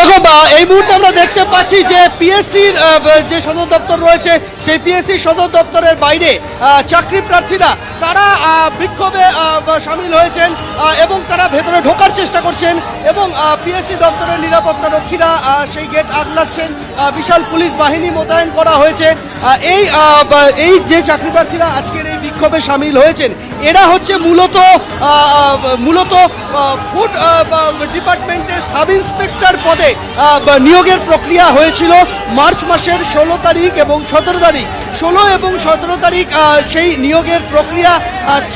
দেখো এই মুহূর্তে আমরা দেখতে পাচ্ছি যে পিএসসির যে সদর দপ্তর রয়েছে, সেই পিএসসি সদর দপ্তরের বাইরে চাকরি প্রার্থীরা, তারা বিক্ষোভে সামিল হয়েছেন এবং তারা ভেতরে ঢোকার চেষ্টা করছেন, এবং পিএসসি দপ্তরের নিরাপত্তা রক্ষীরা সেই গেট আগলাচ্ছেন বিশাল পুলিশ বাহিনী মোতায়েন করা হয়েছে এই এই যে চাকরি প্রার্থীরা আজকের এই বিক্ষোভে সামিল হয়েছেন। এরা হচ্ছে মূলত মূলত ফুড ডিপার্টমেন্টের সাব ইন্সপেক্টর পদে নিয়োগের প্রক্রিয়া হয়েছিল মার্চ মাসের ষোলো তারিখ এবং সতেরো তারিখ। ষোলো এবং সতেরো তারিখ সেই নিয়োগের প্রক্রিয়া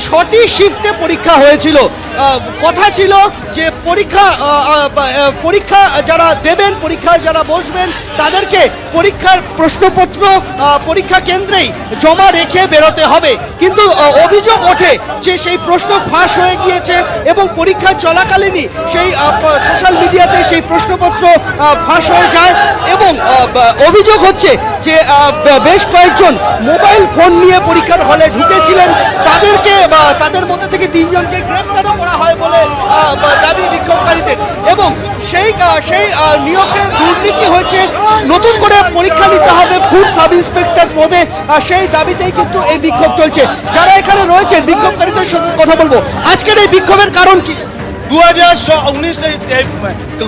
ছটি শিফটে পরীক্ষা হয়েছিল। কথা ছিল যে পরীক্ষা পরীক্ষা যারা দেবেন, পরীক্ষায় যারা বসবেন, তাদেরকে পরীক্ষার প্রশ্নপত্র পরীক্ষা কেন্দ্রেই জমা রেখে বেরোতে হবে। কিন্তু অভিযোগ ওঠে যে সেই প্রশ্ন ফাঁস হয়ে গিয়েছে এবং পরীক্ষা চলাকালীনই সেই সোশ্যাল মিডিয়াতে সেই প্রশ্নপত্র ফাঁস হয়ে যায় এবং অভিযোগ হচ্ছে যে বেশ কয়েকজন মোবাইল ফোন নিয়ে পরীক্ষার হলে ঢুকেছিলেন, তাদেরকে বা তাদের মধ্যে থেকে তিনজনকে গ্রেপ্তারও করা হয় বলে দাবি বিক্ষোভকারীদের। এবং সেই সেই নিয়োগে দুর্নীতি হয়েছে। নতুন করে পরীক্ষা নিতে হবে ফুড সাব ইন্সপেক্টর পদে সেই দাবিতেই কিন্তু এই বিক্ষোভ চলছে। যারা এখানে রয়েছে বিক্ষোভকারীদের সাথে কথা বলব। আজকের এই বিক্ষোভের কারণ কি? দু হাজার উনিশ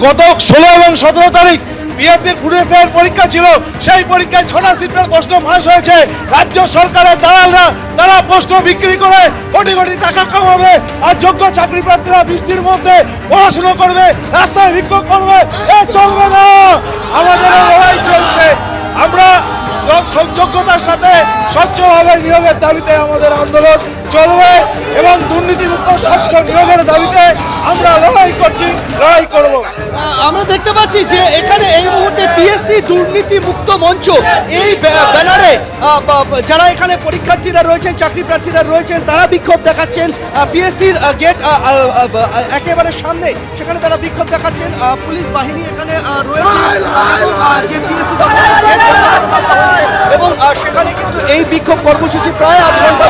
গত ষোলো এবং সতেরো তারিখ বিএসসির ফুডেসের পরীক্ষা ছিল। সেই পরীক্ষায় ছটা সিটের প্রশ্ন ফাঁস হয়েছে। রাজ্য সরকারের দালালরা, তারা প্রশ্ন বিক্রি করে কোটি কোটি টাকা কামাবে আর যোগ্য চাকরি প্রার্থীরা বৃষ্টির মধ্যে পড়াশুনো করবে, রাস্তায় বিক্ষোভ করবে। এ চলবে না। আমাদের লড়াই চলছে। আমরা যোগ্যতার সাথে স্বচ্ছভাবে নিয়োগের দাবিতে আমাদের আন্দোলন চলবে এবং দুর্নীতিমুক্ত স্বচ্ছ নিয়োগের দাবিতে আমরা লড়াই করছি লড়াই করব। আমরা দেখতে পাচ্ছি যে এখানে এই মুহূর্তে পিএসসি দুর্নীতি মুক্ত মঞ্চ এই ব্যা- ব্যানারে যারা এখানে পরীক্ষার্থীরা রয়েছেন চাকরি প্রার্থীরা রয়েছেন তারা বিক্ষোভ দেখাচ্ছেন। পিএসসির গেট একেবারে সামনে সেখানে তারা বিক্ষোভ দেখাচ্ছেন। পুলিশ বাহিনী এখানে রয়েছে। এবং, সেখানে কিন্তু এই বিক্ষোভ কর্মসূচি প্রায় আধ ঘণ্টা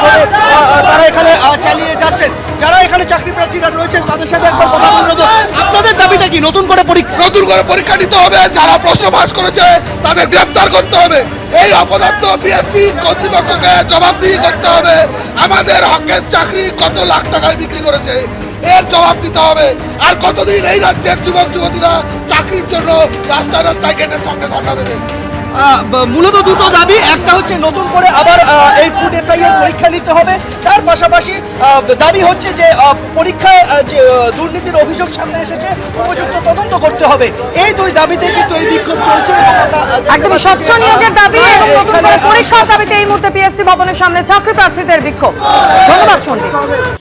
তারা এখানে চালিয়ে যাচ্ছেন। যারা এখানে চাকরি প্রার্থীরা রয়েছেন, তাদের সাথে একবার কথা বলে নেব। আপনাদের দাবিটা কি? নতুন করে পরীক্ষা নতুন করে পরীক্ষা নিতে হবে, যারা প্রশ্ন পাস করেছে, তাদের গ্রেপ্তার করতে হবে। এই অপদার্থ পিএসসি কর্তৃপক্ষকে জবাবদিহি করতে হবে। আমাদের হকের চাকরি কত লাখ টাকায় বিক্রি করেছে, এর জবাব দিতে হবে। আর কতদিন এই রাজ্যের যুবক যুবতীরা চাকরির জন্য রাস্তায় রাস্তায় গেটের সামনে ধর্ণা দেবে? মূলত দুটো দাবি একটা হচ্ছে নতুন করে আবার এই ফুড এসআই এর পরীক্ষা নিতে হবে। তার পাশাপাশি দাবি হচ্ছে যে পরীক্ষায় যে দুর্নীতির অভিযোগ সামনে এসেছে উপযুক্ত তদন্ত করতে হবে। এই দুই দাবিতে কিন্তু এই বিক্ষোভ চলছে একদমই স্বচ্ছ নিয়োগের দাবি এবং নতুন করে পরীক্ষার দাবিতে এই মুহূর্তে পিএসসি ভবনের সামনে চাকরি প্রার্থীদের বিক্ষোভ। ধন্যবাদ সন্দীপ।